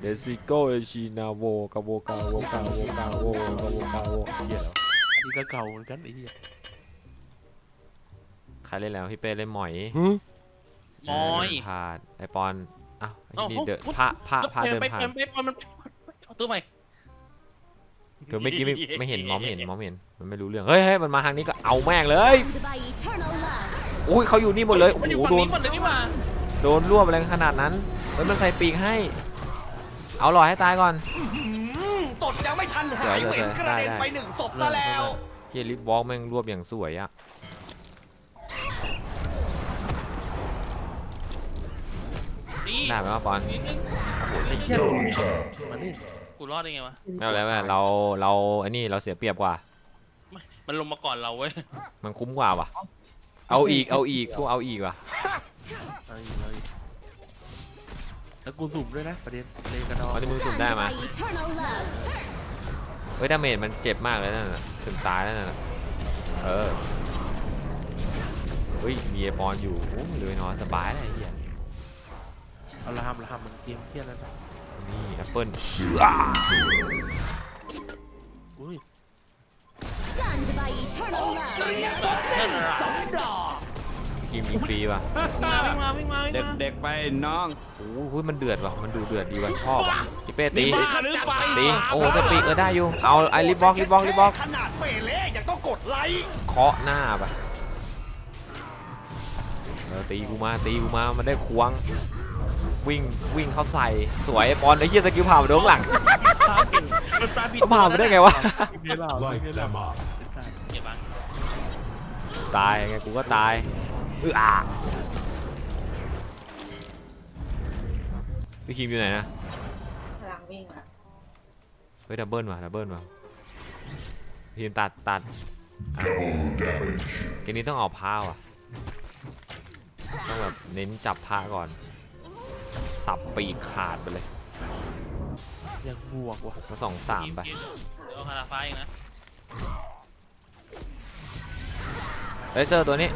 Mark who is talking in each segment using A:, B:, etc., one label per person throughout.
A: เดซิโกเอชินาโวกาโวกาโวกาโวกาโวกาโวกาโวเหี้ยแล้ว
B: อันนี้ก็เก่าเหมือนกันไอ้เหี้ย
A: ใครเล่นแล้วพี่เป้เล่นหมอย
C: มอย
A: พาดไอปอนอ้าวไอ้นี่
C: เดิ
A: น
C: เอ้า
A: พระพระพระเดินผ่าน
C: ไปไปมันเอาตัวใหม่
A: คือเมื่อกี้ไม่ไม่เห็นมองไม่เห็นมองไม่เห็นมันไม่รู้เรื่องเฮ้ยเฮ้ยมันมาทางนี้ก็เอาแม่งเลยอุ้ยเขาอยู่นี่หมดเลยโอ้โหโดน
C: นี้หมดเลยนี่มา
A: โดนรวบอะไรขนาดนั้นเฮ้ยมันใส่ปีกให้ เอาหล่อให้ตายก่อน
D: ตดยังไม่ทันหาย
A: เดี๋ยว
D: เหม็น
A: เดี๋ยว
D: กระเด็น
A: ได้ได้
D: ไปหนึ่งศพซะแล้ว
A: เฮียลิฟวอล์กแม่งรวบอย่างสวยอะ
C: นี่
A: ได้ไหมวะปอน
C: นิดนึง
B: ไอ้เหี้ยมานี่
C: กูรอดได้ไงวะ
A: ไม่เป็นไรไม่เป็นไรเราเราไอ้นี่เราเสียเปรียบกว่า
C: ไม่มันลงมาก่อนเราเว้ย
A: มันคุ้มกว่าว่ะ เอาอีกเอาอีกกูเอาอีกว่ะ
B: เอาอีกเอาอีก แล้วกูสุ่มด้วยนะประเด็นเลกระดอ
A: เอาที่มึงสุ่มได้
E: Bound
A: มา
E: by eternal love.
A: เฮ้ยดาเมจมันเจ็บมากเลยนั่นน่ะถึงตายแล้วนั่นน่ะเออเฮ้ยมีไอปอนอยู่โอ้ยเลยนอนสบายเลยไอ้เหี้ย
B: เอาละห้ามละห้ามมันเกมเที่ยแล้วนะ
A: นี่แอปเปิ้ล
B: อุ้ย
E: Stunned by eternal love.
C: เท่านั้นอะ
A: ทีมยิงฟรีว่ะ
C: วิ่งมาวิ่งมาวิ่งมาวิ่งมา
D: เด็กๆไปน้อง
A: โอ้โหมันเดือดว่ะ มันดูเดือดดีว่ะชอบว่ะพี่เป้ตี
D: บ้าหรือเปล่า
A: ตีโอ้โหสปีกเออได้อยู่ เอาไอ้ลิฟบ็อกลิฟบ็อกลิฟบ็อก
D: ขนาดเปเล่ยังต้องกดไลค์
A: เคาะหน้าปะเออตีกูมาตีกูมามันได้ควง วิ่งวิ่งเข้าใส่สวยไอ้ปอนไอ้เหี้ยสกิลผ่านมาโดนข้างหลัง
C: มันตาผิด
A: ก็ผ่านมาได้ไงวะ
B: เงี้ยเรา
F: Light them up.
C: เก็บบัง
A: ตายไงกูก็ตายเอออะ พี่คิมอยู่ไหนนะ
G: พลังวิ่งอะ
A: เฮ้ยดับเบิลว่ะดับเบิลว่ะพี่คิมตัดตัดอะเกมนี้ต้องเอาผ้าว่ะต้องแบบเน้นจับผ้าก่อน สับปีกขาดไปเลย
B: ยังบวกว่ะ
A: มาสองสามไป
C: เกเดี๋ยวเอาคาราฟ้าเองนะ
A: เฮ้ยเซอร์ตัวนี้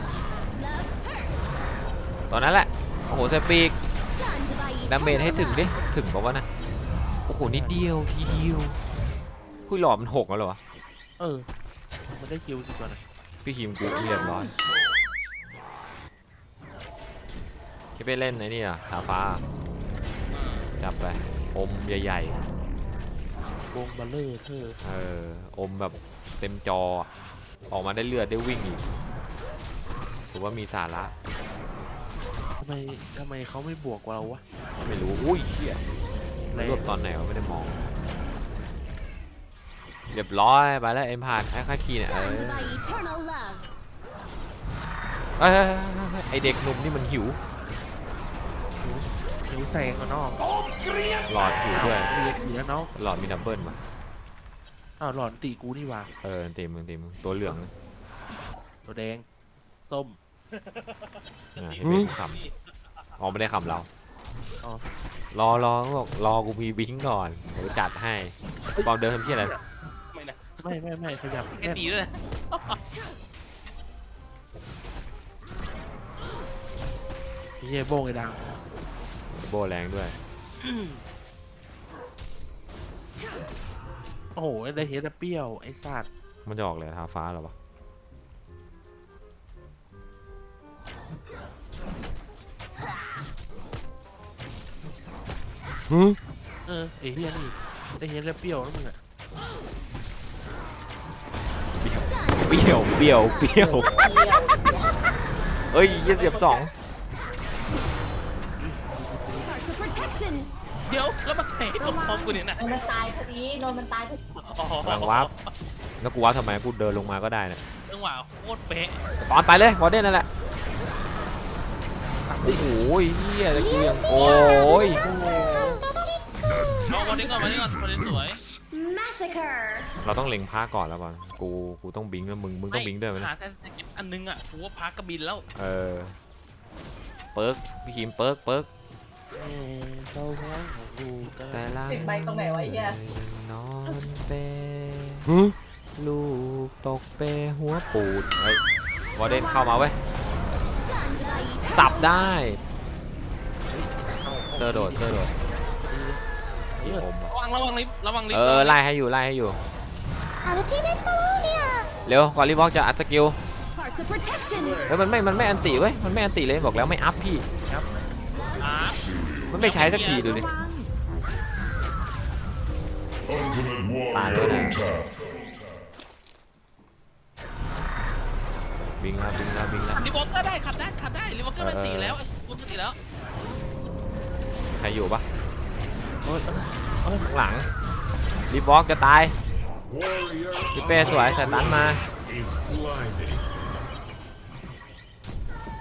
A: ตัวนั้นแหละ โอ้โหใส่ปีก
E: Stunned by
A: ดาเมจ
E: eternal
A: ให้ถึงดิ
E: love.
A: ถึงปะวะนะ โอ้โห นิดเดียว ทีเดียวคุยหลอดมันหกแล้วเหรอวะ
B: เออ มันได้คิวสิก่อนนะ
A: พี่คิมกูเรียบร้อยที่ไปเล่นไอ้นี่อะสาฟ้า จับไป อมใหญ่
B: วงบัลเลอร์เธอ
A: ๆ เออ อมแบบเต็มจออะออกมาได้เลือดได้วิ่งอีกถือว่ามีสาระ
B: ทำไมทำไมเขาไม่บวกกว่าเราวะ
A: ไม่รู้ อุ้ยเฮีย
B: แร
A: รวบตอนไหนวะไม่ได้มอง เรียบร้อยไปแล้วเอ็มผ่านไอ้ค่าคีย์เนี่ยเออ
E: Stunned by eternal love.
A: เอ้ยเอ้ยเอ้ยเอ้ยไอเด็กหนุ่มนี่มันหิว
B: หิวแซงกันน้อง
A: หลอดหิวด้วย
B: เรียกเหลือน้อง
A: หลอดมีดับเบิลมา
B: อ้าวหลอนตีกูนี่หว่า
A: เออเต็มมึงเต็มมึงตัวเหลือง
B: ตัวแดง ส้ม
A: อะเห็นไหมขำอ๋อไม่ได้ขำเรา
B: อ๋อ
A: รอรอเขาบอกรอกูมีบิงก่อนเดี๋ยวจัดให้ปอมเดินทำที่อะไร
C: ไม่นะ
B: ไม่ไม่ไม่ขยับ
C: แค่ตีด้วยนะ
B: เย่โบ้งไอ้ดัง
A: โบแรงด้วย
B: โอ้โหได้เฮดเปรี้ยวไอ้สัตว์
A: มันจะออกเลยทาฟ้าเหรอวะ
B: เออไอ้เฮียนี่ได้เฮดเปรี้ยวแล้วมึงอะ
A: เปรี้ยวเปรี้ยวเปรี้ยวเอ้ยยี่เสียบสอง
E: Parts of protection.
C: เดี๋ยวแล้วมาใส่ตัวพร้อมกูเนี่ยนะ
G: โดนมันตายพอดีโดนมันตายพอดี
C: อ๋อกำ
A: ลังวับแล้วกูวับทำไมกูเดินลงมาก็ได้นะ
C: จังหวะโคตรเป๊ะ
A: ปอนไปเลยวอร์เดนนั่นแหละโอ้โหเฮียแล้วกูยังโอ้ย
C: เอาวันนี้ก่อนวันนี้ก่อนวันนี้สวย
E: Massacre.
A: เราต้องเล็งผ้าก่อนแล้วก่อนกู กูต้องบิงแล้วมึง มึงต้องบิงด้วยไหม
C: หา
A: นะ
C: แต่อันนึงอะกูว่าพักกระบินแล้ว
A: เออ เปิร์กพี่คิมเปิร์กเปิร์ก
B: เอ้ยเจ้าหัวของกูก็
A: แต่ละ
G: ติดใบตรงไหนวะไอ้เหี้ย
A: นอนเปลูกตกเปหัวปูด เฮ้ยวอร์เดนเข้ามาเว้ย
E: Stunned by eternal
A: สับได้
B: เข้า
A: เซอร์โดด เซอร์โดด
B: เออ
A: อม
C: ระวังระวังลิฟต์ระวังลิฟ
A: เอ
C: ต์
A: อไล่ให้อยู่ไล่ให้อยู่
E: Ultimate Warrior.
A: เร็วก่อนรีบอกจะอัดสกิล
E: Parts of protection.
A: เฮ้ยมันไม่ มันไม่อันติเว้ย มันไม่อันติเลยบอกแล้วไม่อัพพี่
C: อ่า
A: มันไม่ใช้สักทีดูดิตายแล้วนะบิงแล้วบิงแล้วบิงแล้ว
C: รีวอล์กเกอร์ได้ขับได้ขับได้รีวอล์กเกอร์มันตีแล้วมันตีแล้ว
A: ใครอยู่ปะ
B: เออเออเออ
A: ข้างหลังรีบอกจะตายพี่เป้สวยใส่ตันมา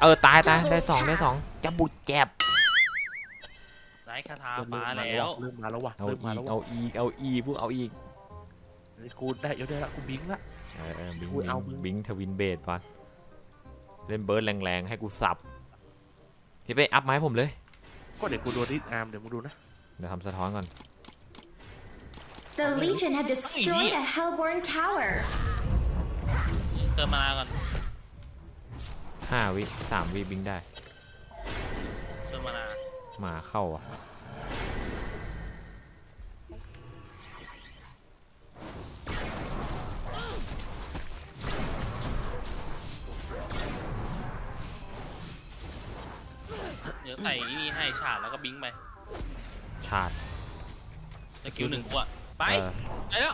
A: เออ ตายตายได้สองได้สองจะบุดแจ็บ
C: ได้คาถา
B: เริ่ม
C: ฟ้า
B: มา
C: แล้
B: แล้ว
C: ว
B: เริ่มมาแล้วว่ะ
A: เอา
B: เริ่มมา
A: อี
B: แล้
A: ก
B: ว
A: เอา
B: ว่ะ
A: อีกเอาอีกพวกเอาอีก
B: เฮ้ยกูได้เยอะได้ละกูบิงละ
A: เออเออบิง
B: อุ้ยเอามึ
A: บิง
B: ง
A: บิงทวินเบดก่อนเล่นเบิร์ดแรงๆให้กูสับพี่เป้อัพไมาให้ผมเลย
B: ก็เดี๋ยวกูโดนดิสอาร์มเดี๋ยวมึงดูนะ
A: เดี๋ยวทำสะท้อนก่อน
E: The Legion have destroyed a Hellborn tower.
C: เติมมาก่อน
A: ห้าวิสามวิบิงได้
C: เติมมานา
A: หมาเข้าอะ
C: เดี๋ยวใส่นี่ให้ฉาดแล้วก็บิงไป
A: ชาติ
C: สกิลหนึ่งตัวไป
A: เออ
C: ไปแล้ว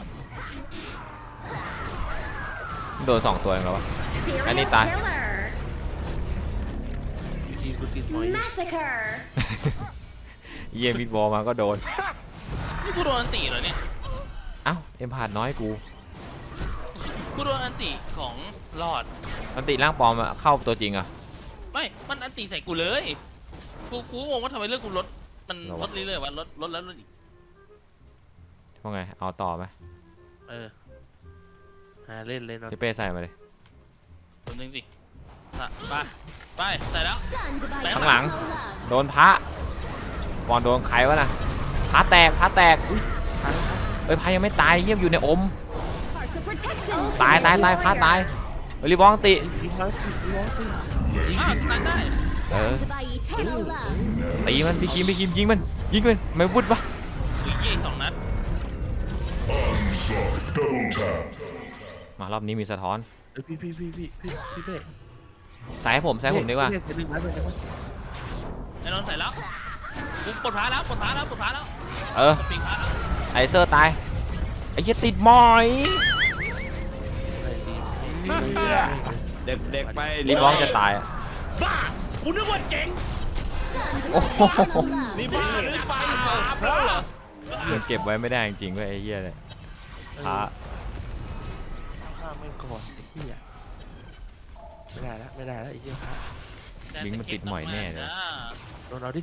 A: โดนสองตัวเองแล้ววะ
E: Serial
A: Anita.
E: killer.
B: วิธีกูติดหมอยอยู่
E: Massacre.
A: เยี่ยมิดบอลมาก็โดน
C: นี่กูโดนอันตีเหรอเนี่ย
A: เอ้าเอ็มพาดน้อยกู
C: กูโดนอันตีของหลอด
A: มันติร่างปลอมอะเข้าตัวจริงอะ
C: ไม่ มันอันตีใส่กูเลย กู กูงงว่าทำไมเลือกกูลด มัน
A: เหรอวะ
C: ลดเรื่อยๆว่าลดลดแล้วลดอีก
A: ว่าไง เอาต่อไหม
B: เออหาเล่นเลยเนาะ
A: พี่เป้ใส่มาเลย
C: ตัวหนึงสิอะไปไปใส่แล้ว
E: Stunned by
A: ข้างหลัง
E: eternal love.
A: โดนพระบอลโดนใครวะน่ะพระแตกพระแตกอุ๊ยเอ้ยพระยังไม่ตายเยี่ยมอยู่ในอม
E: Parts of protection.
A: ตายตายตายพระตายเฮ้ยรีบองติ
B: ยิงแล้วยิงแล้วสิ
C: อ้าวนั่นได้
A: เออ
E: Stunned by eternal love.
A: ตีมันพี่คิมพี่คิมยิงมันยิงมันไม่วุดวะ
C: อุ้ยยี่สองนัด
A: มารอบนี้มีสะท้อน
B: เอ้ยพี่พี่พี่พี่พี่พี่เป้
A: ใส่ให้ผมใส่ให้ผมดีกว่า
B: เป้จะดึงไว้เลยนะวะ
C: ไอ้นนท์ใส่แล้วกูปลดพาแล้วปลดพาแล้วปลดพาแล้ว
A: เออ
C: ปลดปีกพาแล้ว
A: ไอเซอร์ตายไอ้เหี้ยติดหมอย
B: อะไรดี
D: เด็กๆไป
A: รีบองจะตายอะ
D: บ้ากูนึกว่าเจ๋ง
E: Stunned
A: โอ้
E: by
A: โห
E: eternal love.
D: นี่บ้าหรือเปล่าเพราะเหรอ
A: มันเก็บไว้ไม่ได้จริงๆเว้ยไอ้เหี้ยเลยพระ
B: ข้ามไม่ก่อนไอ้เหี้ยไม่ได้แล้วไม่ได้แล้วไอ้เหี้ยพระ
A: ลิงก์มันติดหมอยแน่เลย
C: จ้า
B: โดนเอาดิ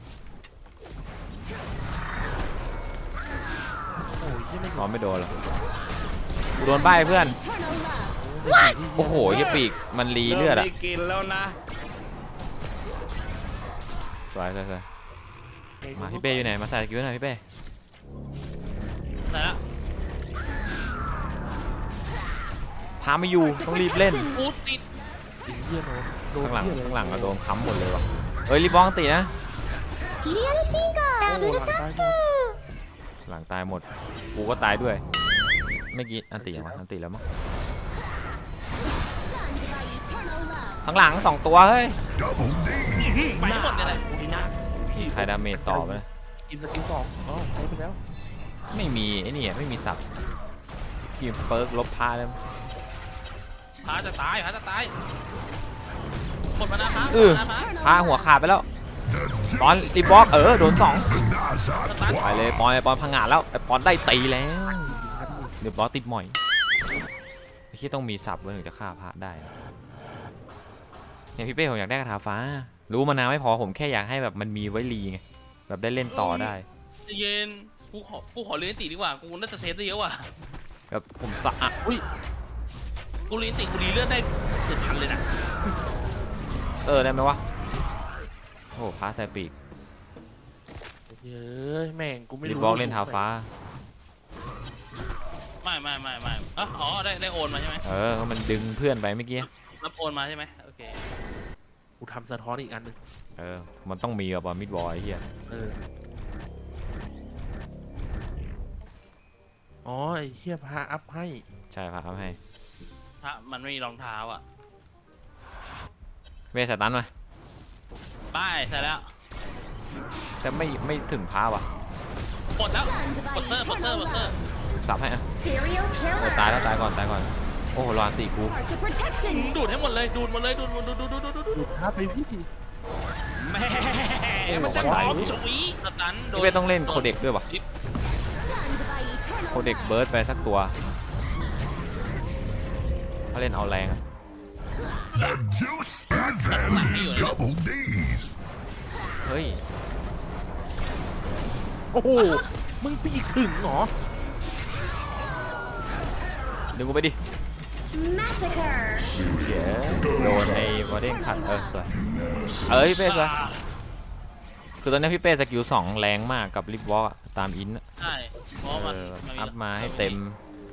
B: โอ้ยยี่ไม่
A: นอนไม่โดนหรอกกูโดนใบเพื่อน
E: Eternal love.
A: โอ้โหเหี้ยปีกมันรีเลือดอะ
D: ริ่มได้กินแล้วนะ
A: สวยสวยสวยมาพี่เป้อยู่ไหน มาใส่กิ้วหน่อยพี่เป้
C: ใส่แล้ว
A: พาไม่อยู่
E: Parts of
A: ต้องรีบเล่น
E: protection.
C: กูติด
B: ไอ้เหี้ยโดนโดน
A: ข้างหลัง
B: เหี้ยเลย
A: ข้างหลังก็โดนค้ำหมดเลยวะเอ้ยรีบบ้องตินะ
E: Serial Singer.
B: โอ้หลังตายหมด
A: หลังตายหมด กูก็ตายด้วยไม่อกี้อันติยังวะอันติแล้วมั้ง
E: Stunned by eternal love.
A: ข้างหลังสองตัวเฮ้ย
C: ไปทั้งหมดเนี่ยแหละ
B: พี่
A: ใครดาเมจต่อไปนะ
B: กินสกิลสองอ๋อใช้ไปแล้ว
A: ไม่มีไอ้นี่อะไม่มีสับกิมเปิร์กลบพาแล้ว
C: พาจะตายพาจะตายหมดมานะพา
A: เออ
C: หมดมานะ
A: พาหัวขาดไปแล้วปอนรีบล็อกเออโดนสอง
C: พาสตาร์ท
A: ไปเลยปอนไอ้ปอนพังงาดแล้วไอ้ปอนได้ตีแล้ว
B: ยิงครับนี่
A: เดี๋ยวบอสติดหมอยไอ้ที่ต้องมีสับเว้ยถึงจะฆ่าพระได้นะเนี่ยพี่เป้ผมอยากได้กระถาฟ้า รู้มานานไม่พอผมแค่อยากให้แบบมันมีไว้รีไงแบบได้เล่นต่อได้
C: ใจเย็นกูขอกูขอเรียนตีดีกว่ากูน่าจะเซฟได้เยอะว่ะ
A: แบบผมสะอะอุ้ย
C: กูเรียนตีกูรีเลือดได้เกือบพันเลยนะ
A: เออได้ไหมวะโอ้โหพระใส่ปีก
B: เย้ยแม่งกูไม่
A: รี
B: รู้
A: บล็อกเล่นเท้าฟ้า
C: ไม่ไม่ไม่ไม่อ๋ออ๋อได้ได้โอนมาใช่ไหม
A: เออก็มันดึงเพื่อนไปเมื่อกี้
C: รับโอนมาใช่ไหมโอเค
B: กูทำสะท้อนอีกอันหนึง
A: เออ มันต้องมีกับบอลมิดบอลไอ้เหี้ย
B: เออไอ้เหี้ยพาอัพให้
A: ใช่พาเอาให้
C: ถ้ามันไม่มีรองเท้าอะ
A: เวสตันมา
C: ป้ายใช่แล้ว
A: แต่ไม่ไม่ถึงพาว่ะ
C: หมดแล้ว
E: Stunned
C: ปอ
E: by
C: ตเตอร์ปอตเตอร์
E: eternal
C: ปอตเตอร์
E: love.
A: สับให้อะ
E: Serial
A: โอ้
E: killer.
A: ตายแล้วตายก่อนตายก่อน โอ้โหรออันตีกู
E: Arts of protection.
C: ดูดให้หมดเลยดูดหมดเลยดูดหมดดูดดูดดูดดูดดูด
B: ดูดท้าไปพี่
D: แหม่มันจะหอมฉุย
C: สตันโด
A: พี่
C: น
A: เป้ต้องเล่นโคเด็กด้วยวะ
E: Stunned by eternal
A: โคเด็ก
E: love.
A: เบิร์ดไปสักตัว ถ้าเล่นเอาแรงอะ
F: The juice is in double D's.
A: เฮ้ย
B: โอ้โห มึงปีกถึงเหรอ
A: ดึงกูไปดิ
E: Massacre.
A: เสียโดนไอ้วอร์เดนขัดเออสวยเอ้ยพี่เป้สวยคือตอนนี้พี่เป้สกิลสองแรงมากกับลิฟวอล์กตามอินอะ
C: ใช่เพราะ
A: เอ
C: มัน
A: อ
C: มัน
A: อัพมาให้เต็ม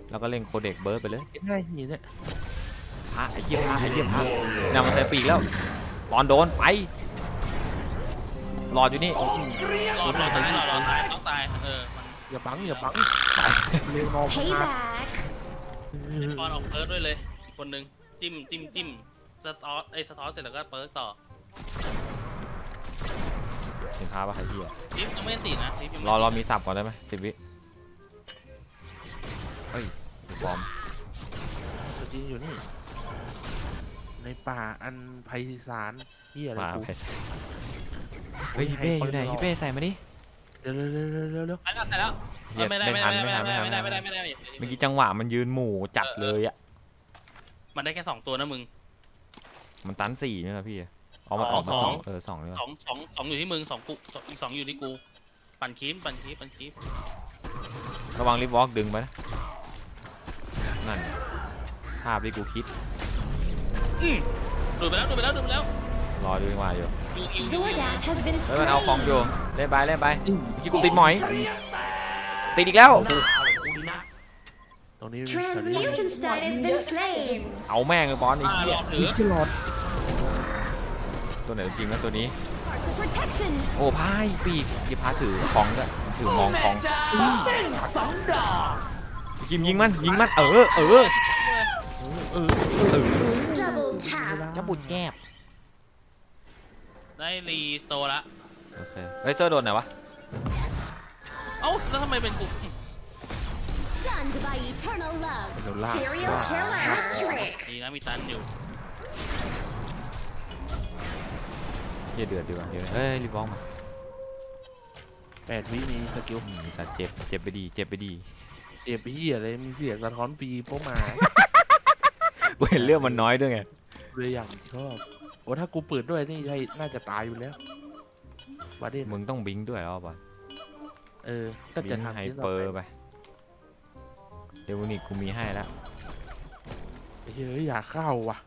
A: แล้วก็เล่นโคเด็กเบิร์ดไปเลย
B: ไอ้หน้าหีเนี่ย
A: พระไอ้เหี้ยพระไอ้เหี้ยพระนำมาใส่ปีกแล้วรอนโดนไปรออยู่นี่
C: รอรอตายรอรอตายต้องตายเออมัน
B: อย่าบังอย่าบังเร็วนอมพา
E: Payback.
C: ปอนออกเปิร์กด้วยเลยอีกคนนึงจิ้มจิ้มจิ้มสตอสไอ้สตอสเสร็จแล้วก็เปิร์กต่อ
A: เห็นพระปะไอ้เหี้ย
C: จิ้มยังไม่ได้ติดนะจิ้มยังไม่
A: รอรอมีสับก่อนได้ไหมสิบวิเฮ้ยบอม
B: ตัวจริงอยู่นี่ ในป่าอันไพศาลเหี้ยอะไร
A: มา
B: กู
A: ไปเฮ้ยพี่เป้อยู่ไหนพี่เป้ใส่มาดิ
B: เร็วเร็วเร็วเร็วเร็วเร็ว
C: ไปแล้วไปแล้ว
A: เหี้ย
C: ไม่ได้
A: ไม่
C: ไม่
A: ทั
C: ได้
A: น
C: ไม่
A: ไม่
C: ได้
A: ทัน
C: ไม่
A: ไม่
C: ได้
A: ทัน
C: ไม่ได้ไม่ได้ไม่ได้
A: เมื่อกี้จังหวะมันยืนหมู่จัดเลยอะ
C: มันได้แค่สองตัวนะมึง
A: มันตันสี่นี่แหละพี่เอามา
C: อ๋
A: อ
C: อ
A: อกมาสอง
C: สอง
A: เออสองเลย
C: สองสองสองอยู่ที่มึงสองกูสองอีกสองอยู่ที่กู ปั่นคีมปั่นคีมปั่นคีม
A: ระวังรีบวอล์กดึงไปนะ นั่นไงภาพที่กูคิด
C: อืมดูดไปแล้วดูดไปแล้วดูดไปแล้ว
A: รอดูจังหวะอยู่
C: ดูอิวดูอิว
E: Zordak has been
A: เฮ้ยมันเอาของอ
E: slain.
A: ยู่เล่นไปเล่นไปเมื่อกี้กูติดหมอยติดอีกแล้ว
B: ตรงนี้
E: Transmutanstein has been slain.
A: เอาแม่งเลยบอลไอ้
C: อ่า
A: เหี้
C: ร
A: ย
C: อถือ
B: ที่หลอด
A: ตัวไหนจริงนะตัวนี้
E: Parts of protection.
A: โอ้พายปีกที่พาถือของด้วยถือมองของยิงยิงมันยิงมันเออเออ
B: เออ
A: เออ
E: Double tap.
A: จะบุดแก้บ
C: ได้รีสโตร์ละ
A: โอเคเฮ้ยเซอร์โดนไหนวะ
C: เอ้า แล้วทำไมเป็นกูอืม
E: Stunned by eternal love.
B: โดนลาก
E: Serial killer. Trick.
C: ดีนะมีตันอยู่
A: เฮียเดือดดีกว่าเดี๋ยวเฮ้ยรีบวอล์กมา
B: แปดวิมีสกิล
A: อืมสัตว์เจ็บเจ็บไปดีเจ็บไปดี
B: เจ็บเหี้ยอะไรมีเสียงสะท้อนฟรีพวกมา
A: กูเห็นเรื่องมันน้อยด้วยไง
B: เลยอย่างชอบ โอ้ถ้ากูเปิดด้วยนี่ใช่น่าจะตายอยู่แล้ววาเดน
A: มึงต้องบิงด้วยแล้วป่ะ
B: เออ ก็
A: บิ
B: จะ
A: ง
B: ทำ
A: ไฮ
B: ชิ้น
A: เป
B: ต่
A: อ
B: อ
A: ร์
B: ไป
A: ไปเดี๋ยวนี้กูมีให้แล้ว
B: เฮ้ยอยากเข้าว่ะ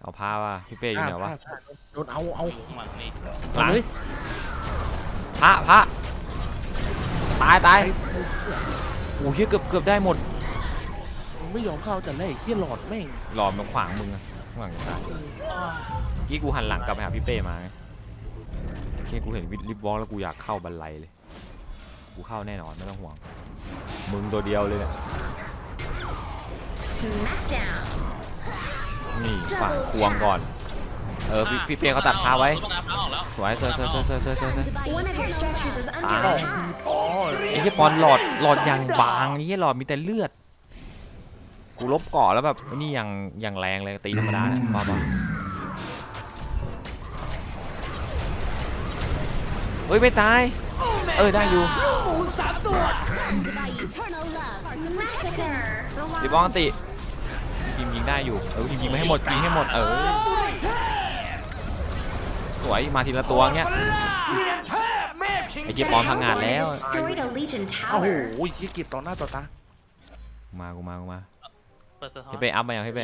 A: เอาพาว่ะพี่เป้อยู่ไหนวะ
B: พลาดพลาดโดนเอาเอา
C: อยู่ข้างหลังนี่
A: หลัง
B: เฮ้ย
A: พระพระตายตายโอ้ยเกือบเกือบได้หมด
B: มึงไม่ยอมเข้าแต่แรกไอ้เหี้ยหลอดแม่ง
A: หลอมมันขวางมึงอะขวางตายเมื่อ กี้กูหันหลังกลับไปหาพี่เป้มาโอเคกูเห็นวิลิฟวอล์กแล้วกูอยากเข้าบันไลเลย กูเข้าแน่นอนไม่ต้องห่วง มึงตัวเดียวเลยเนี่ย
E: Smackdown.
A: นี่ขวางควงก่อน เออพี่พี่เป้เขาตัดพาไว้ สวยสวยสวยสวยสวยสวยสวย
G: One of your
E: eternal
G: structures
E: love.
G: is
E: Under
A: Ah.
E: attack.
A: ไอ้ที่ปอนหลอดหลอดอย่างบางไอ้ที่หลอดมีแต่เลือด กูลบเกาะแล้วแบบนี่อย่างอย่างแรงเลยตีธรรมดาเนี่ยมาปะ ฮ้ยไม่ตาย เออได้อยู่
E: Stunned by eternal love. Parts of protection.
A: ดีบองติทีมยิงได้อยู่ เออยิงยิงไม่ให้หมดยิงให้หมด เออ สวย มาทีละตัวเงี้ย ไอ้เจี๊ยปอนพังงานแล้ว
E: Destroyed a Legion
B: โอ้โห
E: tower.
B: เหี้ยเก็บต่อหน้าต่อตา
A: มา กูมา กูมา
C: เปิดสะท้อน
A: ให้ไปอัพมายังให้ไป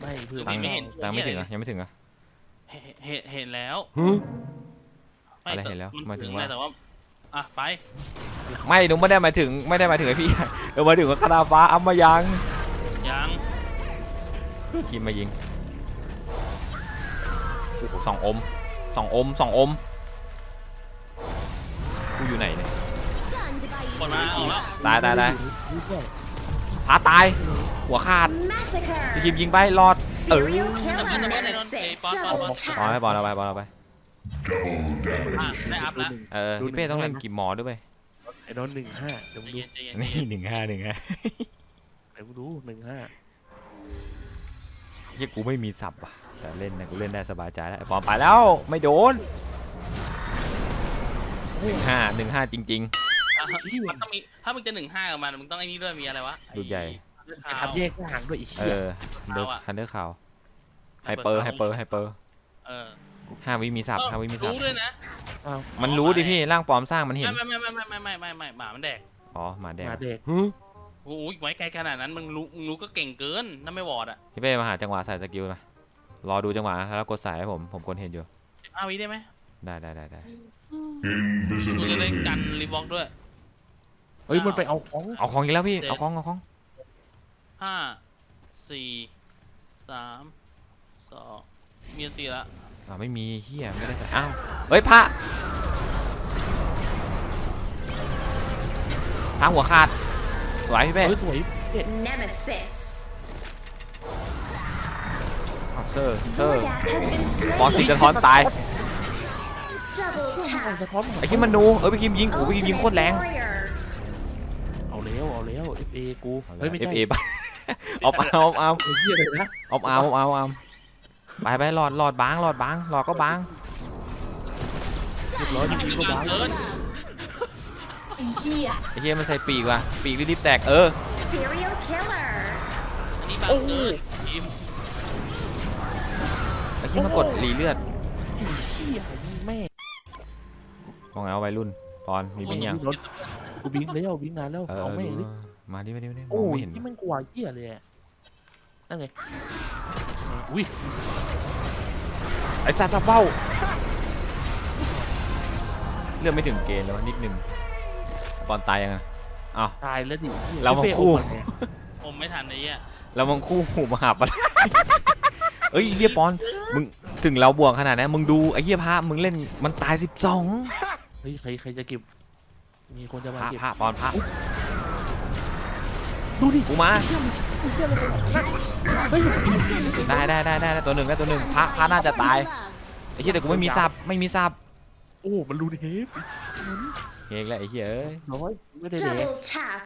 B: ไม่เพื่อน
A: ตังค์
C: ไม่เห็น
A: ตังค์ไม่ถึงเหรอะยังไม่ถึงเหรอะ
C: เห็นเห็นเห็นแล้ว
A: อะไรเห็นแล้วหมายถึงว่า
C: แต่ว่าอะไป
A: ไม่หนูไม่ได้หมายถึงไม่ได้หมายถึงไอพี่ เออหมายถึงว่าคาราฟ้าอัพมายัง
C: ยัง
A: คิมมายิงโอ้โหสองอมสองอมสองอมกูอยู่ไหนเนี่ย
E: Stunned by
C: คนมาออกแล้ว
A: ตายตายตาย
B: นี่ด้วย
A: พาตาย หัวขาด
E: Massacre.
A: พี่คิมยิงไปรอดเออ
E: Serial
C: มัน
E: killer.
C: มันมัน
E: Nemesis.
C: ไอ้ปอนปอน
E: Double
C: ปอน
A: บอลให้
E: tap.
A: บอลเอาไปบอลเอาไป
C: อะได้อัพแล้ว
A: เออพี่เป้ต้องเล่นกี่หมอด้วยเว้ย
B: ไอ้นนหนึ่งห้าเดี๋ยวมึง
C: ใจ
B: ดู
C: เย็นใจเย็น
A: นี่หนึ่งห้าหนึ่งห้า
B: เดี๋ยวมึงดูหนึ่งห้า
A: เฮียกูไม่มีสับว่ะแต่เล่นนะกูเล่นได้สบายใจแล้วไอ้ฟอร์มไปแล้วไม่โดนหนึ่งห้าหนึ่งห้าจริง
C: อะมันต้องมีถ้ามึงจะหนึ่งห้ากับมันมึงต้องไอ้นี่ด้วยมีอะไรวะ
A: ดูใหญ่
C: ไอ้
B: ทำแยกห่างด้วยอีก
A: ๆ เอ
B: เหี้ย
A: อเดอร์คันเดอร์ข่าวไฮเปอร์ไฮเปอร์ไฮเปอร์
C: เออ
A: ห้าวิมีสับห้าวิมีสับ
C: รู้ด้วยนะ
B: อ้าว
A: มันรู้ดิพี่ร่างปลอมสร้างมันเห็น
C: ไม่ไม่ไม่ไม่ไม่ไม่ไม่ไม่หมามันแดก
A: อ๋อหมาแดง
B: มาเด็ก
C: โอ้ยไว้ไกลขนาดนั้นมึงรู้มึงรู้ก็เก่งเกินนั่นไม่วอร์ดอะ
A: พี่เป้มาหาจังหวะใส่สกิลมารอดูจังหวะแล้วกดใส่ให้ผมผมกดเห็นอยู่
C: สิบห้าวิได้ไหม
A: ได้ได้ได้ได้
C: กูจะได้
F: Invisibility.
C: กันรีบ็อกด้วย
B: เฮ้ยมันไปเอาของ
A: เอาของอีกแล้วพี่เอาของเอาของ
C: ห้าสี่สามสองมีอันตีละ
A: อ่าไม่มีเฮียไม่ได้ใส่อ้าวเฮ้ยพระทางหัวขาดสวยพี่เป้
B: เฮ้ยสวย
E: Nemesis.
A: อ้าวเซอร์เซอร์
E: Zodiac has been
A: บอลติด
E: slain.
A: กระท้อนตาย
E: Double
B: เอา
E: tap.
B: สะท้อนมา
A: ไอ้คิมมันนูเอ้ยพี่คิมยิงโอ้พี่คิมยิงโคตรแรง
E: Ultimate warrior.
B: เอาแล้วเอาแล้วเอฟเอกูเฮ้ยไม่
A: เอ
B: ใช่
A: ฟเอปะเอาเอาเอาเอา
B: ไอ้เหี้ยเลยนะ
A: เอาเอาเอาเอา ไปไปหลอดหลอดบางหลอดบางหลอดก็บาง
B: เรียบร้อยยิง
C: มี
B: ก็
C: กา
B: บ้าร
C: เกิน
G: ไอ้เหี้ย
A: ไอ้เฮียมันใส่ปีกว่ะปีกรีบๆแตกเออ
E: Serial killer.
C: อันนี้บางเกินทีม
A: ไอ้คิมมันกดรีเลือด
B: เหี้ยแม่
A: มองไงเอาวัยรุ่นปอนมีบิงยัง
B: รถกูบิงแล้วบิงนานแล้ว
A: เออ
B: เอา
A: เออ
B: แม่ง
A: ดู
B: ดิ
A: มาดิมาดิมาดิม
B: โอ้
A: อง
B: ย
A: ไม่เห็น
B: ที่มันกว่าเหี้ยเลยอะนั่นไง อุ้ย
A: ไอ้ซาซาเบ้าเลือดไม่ถึงเกณฑ์เลยวะนิดนึงปอนตายยังไงอ้าว
B: ตายแล้วดิหี้ย
A: เรามาคู่
B: เป้เอาหมดเลย
C: ผมไม่ทันไอ้เหี้ย
A: เรามังคู่หูมาหาปะเอ้ยไอ้เฮียปอนมึงถึงเราบวกขนาดนั้นมึงดูไอ้เฮียพระมึงเล่นมันตายสิบสอง
B: เฮ้ยใครใครจะเก็บมีคนจะ
A: พ
B: มา
A: ระ
B: เก็บ
A: พระปอนพระ
B: ดูดิ
A: กูมาได้ได้ได้ได้ได้ตัวหนึ่งได้ตัวหนึ่งพระพระน่าจะตายไอ้เหี้ยแต่กูไม่มีซับไม่มีซับ
B: โอ้มันรูนเฮฟ
A: เฮงแล้วไอ้เหี้ยเอ้ย
B: น้อยไม่ได้แดก
E: Double tap.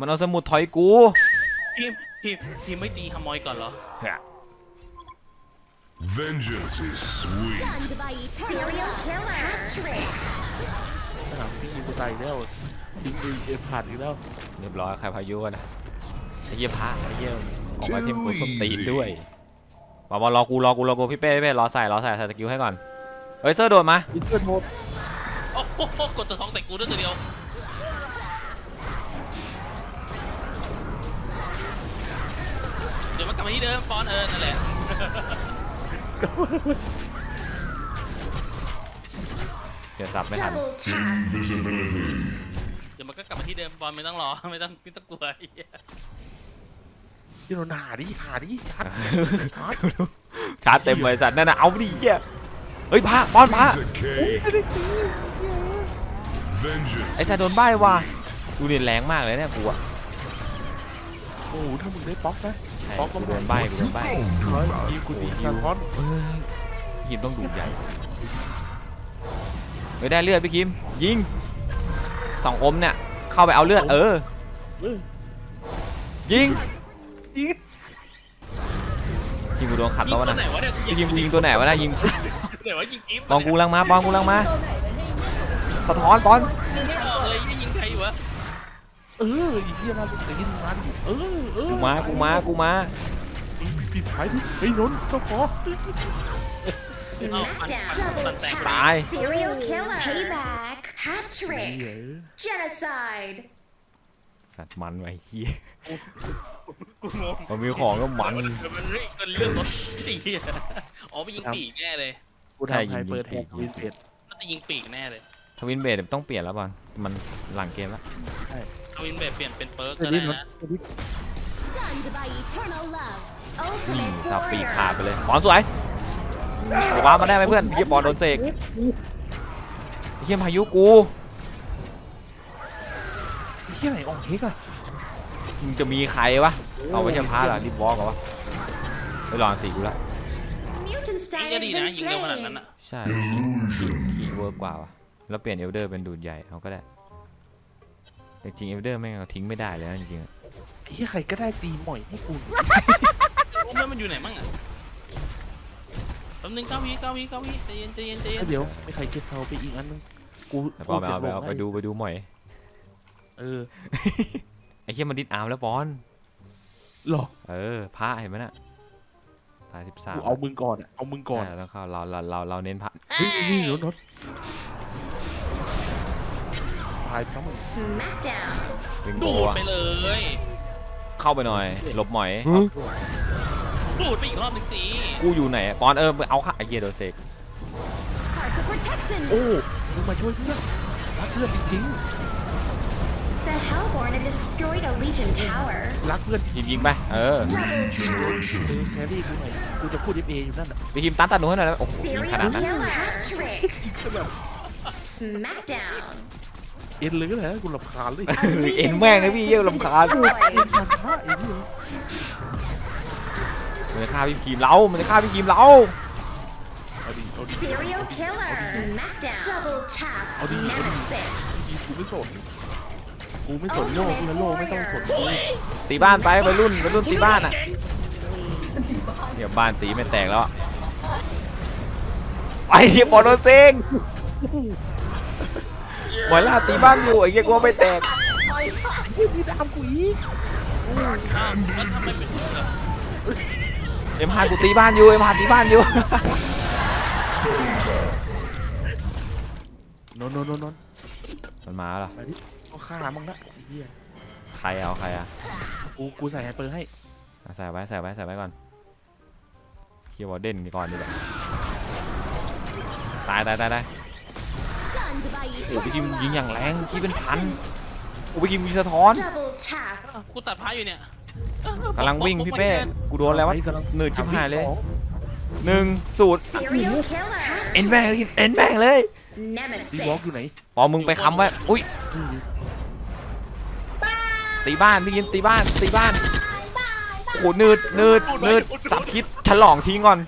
A: มันเอาสมุดถอยกู
C: ทีมทีมทีมไม่ตีขโมยก่อนเหรอ
F: Vengeance is sweet.
E: Serial killer. Trick.
B: สนามพี่ยิงกูตายอีกแล้ว ยิงเอเอผ่านอีกแล้ว
A: เรียบร้อยใครพายุกันนะไอ้เหี้ยพระไอ้เหี้ยออกมาทีมกูสนตีนด้วยบอลบอลรอกูรอกูรอกูพี่เป้พี่เป้รอใส่รอใส่ใส่สกิลให้ก่อนเฮ้ยเซอร์โดดมา
B: อินเตอร์โทษ
C: โอ้โหกดตัวท้องใส่กูด้วยตัวเดียวเดี๋ยวมันกลับมาที่เดิมฟอนเออนั่นแหละ
A: เดี๋ยวสับไม่ทัน
C: มันก็กลับมาที่เดิมฟอนไม่ต้องรอ ไม่ต้องไม่ต้องกลัวไอ้เหี้ย
B: ที่เราหาดิหาดิชาร์จชาร์จ
A: ชาร์จเต็มเลยสัตว์นั่นน่ะเอาดิเหี้ยเฮ้ยพระปอนพระ
F: Decay. Vengeance.
A: ไอ้ชายโดนใบ้ว่ะดูเรียนแรงมากเลยเนี่ยกูอะ
B: โอ้โหถ้ามึงได้ป๊อกนะ
A: ใช่
B: ป๊อกก็
A: กูโด
B: ไม่
A: นใบ้กูโดนใบ้
B: ร้อยยิงกูตีสะท้อน
A: เอ้ยคิมต้องดูใหญ่เฮ้ยได้เลือดพี่คิมยิง สองอมเนี่ยเข้าไปเอาเลือดเออ ยิง
B: ยิง
A: ยิงกูโดนขัดแล้ววะนะ
C: ยิ
A: งยิงตัวไหนวะนะยิง
C: บ
A: องกูลังมาบองกูลังมาสะท้อนบอล
C: นกูมา
A: กูมากูมา
B: ปิดท้ายดิเฮ้นนท์
C: เจ้า
E: ข
C: อตา
A: ย
E: Hat
B: เฮ้ย
E: trick.
B: เออ
E: Genocide.
A: สัตว์มันไว้เฮีย
C: กูงง
A: มันมีของก็มัน
C: มันมันเรื่องมันเรื่องรถตีอะอ๋อไปยิงปีกแน่เลย
B: กู
A: ใช่
B: ทำ
A: ยิ
B: ไฮ
A: ง
B: เปิด
A: ยิ
B: แท็
A: ง
B: กวินเพจ
C: น่าจะยิงปีกแน่เลย
A: ทวินเบดต้องเปลี่ยนแล้วบอลมันหลังเกมแล้ว
C: ทวินเบดเปลี่ยนเป็นเปิร์ก
B: เฮ้
C: ก็
B: ย
C: ได้
B: นี่นน
C: นะ
B: ท์เฮ้ยนี่
E: Stunned by eternal love.
A: นี่
E: Ultimate
A: สับปีกขาด
E: warrior.
A: ไปเลยบอลสวยว้ามาได้ไหมเพื่อนเฮียบอลโดนเสก เฮียพายุกู
B: เฮียไหนออกเค้กอะ
A: มึงจะมีใครวะ เอาไม่ใช่พาเหรอรีบวอล์กเหรอวะไปลองสีกูละ
E: Mutant
C: ยิง
E: status
C: ก็ดีนะ
E: been
C: ยิงเร็วขนาด
E: slain.
C: นั้นอะ
A: ใช่ขี่เวิร์กกว่าวะแล้วเปลี่ยนเอลเดอร์เป็นดูดใหญ่เอาก็ได้แต่จริงเอลเดอร์แม่งเอาทิ้งไม่ได้เลยนะจริงๆอะ
B: ไอ้เหี้ยใครก็ได้ตีหมอยให้กู
C: รู้ไหมมันอยู่ไหนมั่งอะ แป๊บนึงเก้าวิเก้าวิเก้าวิใจเย็นใจเย็นใจเย็น
B: เดี๋ยวไม่ใครเก็บเซาไปอีกอันนึงกู
A: แต่ปอนไปเอาไปเอา
B: พู
A: ไป
B: สร็จ
A: ดูไปดูหมอย
B: เออ
A: ไอ้เหี้ยมันดิดอาร์มแล้วปอน
B: หรอ
A: เออพระเห็นไหมน่ะตายสิบสาม
B: กูเอามึงก่อนอะเอามึงก่อน
A: ใช่แล้วเข้าเราเราเราเราเน้นพระ
B: เฮ้ยนี่รถรถตายทั้งหมด
E: Smackdown.
A: วิงโก
C: ดูด
A: อะ
C: ไปเลย
A: เข้าไปหน่อยหลบหมอย
C: ดูดไปอีกรอบหนึ่งสิ
A: กูอยู่ไหนอะปอนเออเอาค่ะไอ้เหี้ยโดนเสก
E: Cards of protection.
B: โอ้มึงมาช่วยเพื่อนรักเพื่อนจริง
E: The Hellborn have destroyed a Legion tower.
B: ๆรักเพื่อน
A: ยิงยิงไปเออ
E: Double tap.
B: เออแครี่กูหน่อยกูจะพูด FA อยู่นั่นอะ
A: ไปทีมตันตัดหนูให้หน่อยนะโอ้โหยิงขนา
E: Serial
A: ดนั้น
E: killer. Hat trick. Smackdown.
B: เอ็นเลยก็ได้กูรำคาญเลย
A: เออเอ็นแม่งนะพี่เยี่ยลำคาญ
E: Destroyed.
B: ทำท่าเอ็นเลย
A: มันจะฆ่าพี่คีมเรามันจะฆ่าพี่คีมเรา
B: เอาดิเอาดิ
E: Serial killer. Smackdown. Double tap.
B: Oh, di- oh, di-
E: Nemesis.
B: กูไม่สนกูไม่สนโลกกูโลกไม่ต้องสนกู
A: ตีบ้านไปไปรุ่นไปรุ่นตีบ้านอะเดี๋ยวบ้านตีไม่แตกแล้วอะไอ้เหี้ยบอลโดนเซ็งหมวยล่าตีบ้านอยู่ไอ้เหี้ยกลัวไม่แตก
B: พี่ดามกูอี
C: เป็นแบบ
A: เอ็มฮากูตีบ้านอยู่เอ็มฮาตีบ้านอยู่
B: นนนนนน
A: มันมาแล้วเหรอ
B: ไปดิเอาฆ่ามึงนะไอ้เหี้ย
A: ใครเอาใครอะ
B: กูกูใส่ไฮเปอร์ให้
A: เอาใส่ไว้ใส่ไว้ใส่ไว้ก่อนเคียวบอลเด่นก่อนดีกว่าตายตายตายตาย
E: Stunned by
A: โอ้พี่คิม
E: eternal
A: ยิง
E: love.
A: อย่างแรงคิดเป็นพันโอ้พี่คิมมีสะท้อน
E: Double tap.
C: อ้าวกูตัดพาอยู่เนี่ย
A: กำลังวิ่งพี่เป้ กูโดนแล้ววะ
B: กำลัง
A: หนืดชิบหายเลยหนึ่งสูตร
E: Serial killer.
A: เอ็นแม่งเลยเอ็นแม่งเลย
B: ดีวอล์กอยู่
E: Nemesis.
B: ไหน
A: พอมึงไปค้ำไว้ อุ้ย ตีบ้านพี่คิมตีบ้านตีบ้าน โอ้โหนืดนืดนืดสับคิดฉลองทิ้งก่อน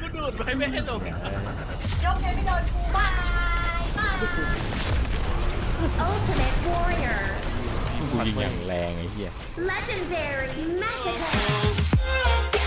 C: กูดูดไปไม่ให้ลง
E: Ultimate warrior.
A: กูยิงอย่างแรงไอ้เหี้ย
E: Legendary massacre.